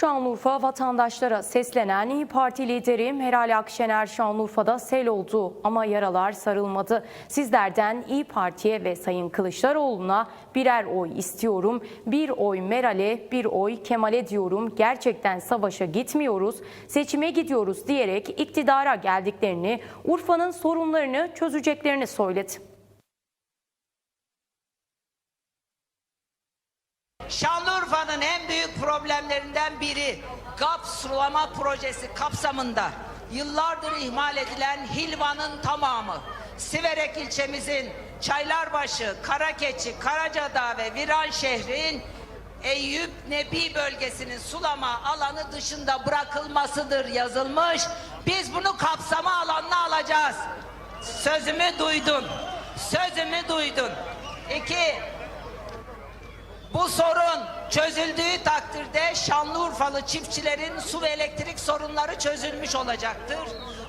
Şanlıurfa vatandaşlara seslenen İyi Parti lideri Meral Akşener Şanlıurfa'da sel oldu ama yaralar sarılmadı. Sizlerden İyi Parti'ye ve Sayın Kılıçdaroğlu'na birer oy istiyorum. Bir oy Meral'e, bir oy Kemal'e diyorum. Gerçekten savaşa gitmiyoruz, seçime gidiyoruz diyerek iktidara geldiklerini, Urfa'nın sorunlarını çözeceklerini söyledi. Şanlıurfa'nın en büyük problemlerinden biri GAP sulama projesi kapsamında yıllardır ihmal edilen Hilvan'ın tamamı. Siverek ilçemizin Çaylarbaşı, Karakeçi, Karacadağ ve Viran şehrin Eyüp Nebi bölgesinin sulama alanı dışında bırakılmasıdır yazılmış. Biz bunu kapsama alanına alacağız. Sözümü duydun. Sözümü duydun. İki, bu sorun çözüldüğü takdirde Şanlıurfalı çiftçilerin su ve elektrik sorunları çözülmüş olacaktır.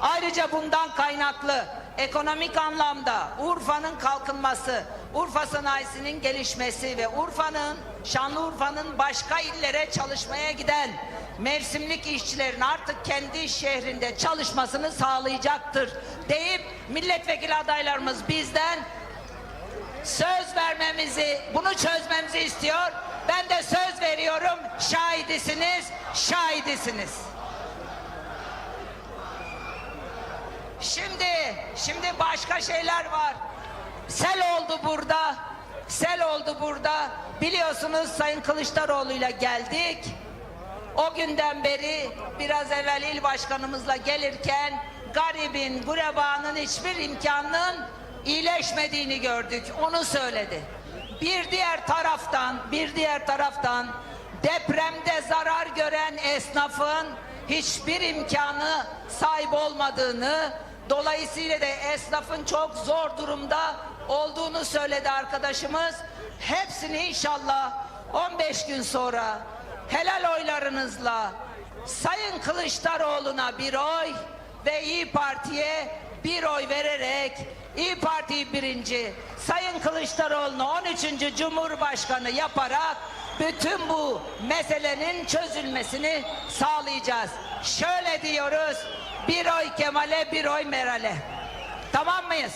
Ayrıca bundan kaynaklı ekonomik anlamda Urfa'nın kalkınması, Urfa sanayisinin gelişmesi ve Urfa'nın, Şanlıurfa'nın başka illere çalışmaya giden mevsimlik işçilerin artık kendi şehrinde çalışmasını sağlayacaktır deyip milletvekili adaylarımız bizden vermemizi, bunu çözmemizi istiyor. Ben de söz veriyorum. Şahidisiniz, şahidisiniz. Şimdi, şimdi başka şeyler var. Sel oldu burada. Sel oldu burada. Biliyorsunuz Sayın Kılıçdaroğlu'yla geldik. O günden beri biraz evvel il başkanımızla gelirken garibin, gurebanın hiçbir imkanının iyileşmediğini gördük. Onu söyledi. Bir diğer taraftan, bir diğer taraftan depremde zarar gören esnafın hiçbir imkanı sahip olmadığını, dolayısıyla da esnafın çok zor durumda olduğunu söyledi arkadaşımız. Hepsini inşallah 15 gün sonra helal oylarınızla Sayın Kılıçdaroğlu'na bir oy ve İyi Parti'ye bir oy vererek İyi Parti birinci, Sayın Kılıçdaroğlu'nu 13. Cumhurbaşkanı yaparak bütün bu meselenin çözülmesini sağlayacağız. Şöyle diyoruz, bir oy Kemal'e, bir oy Meral'e. Tamam mıyız?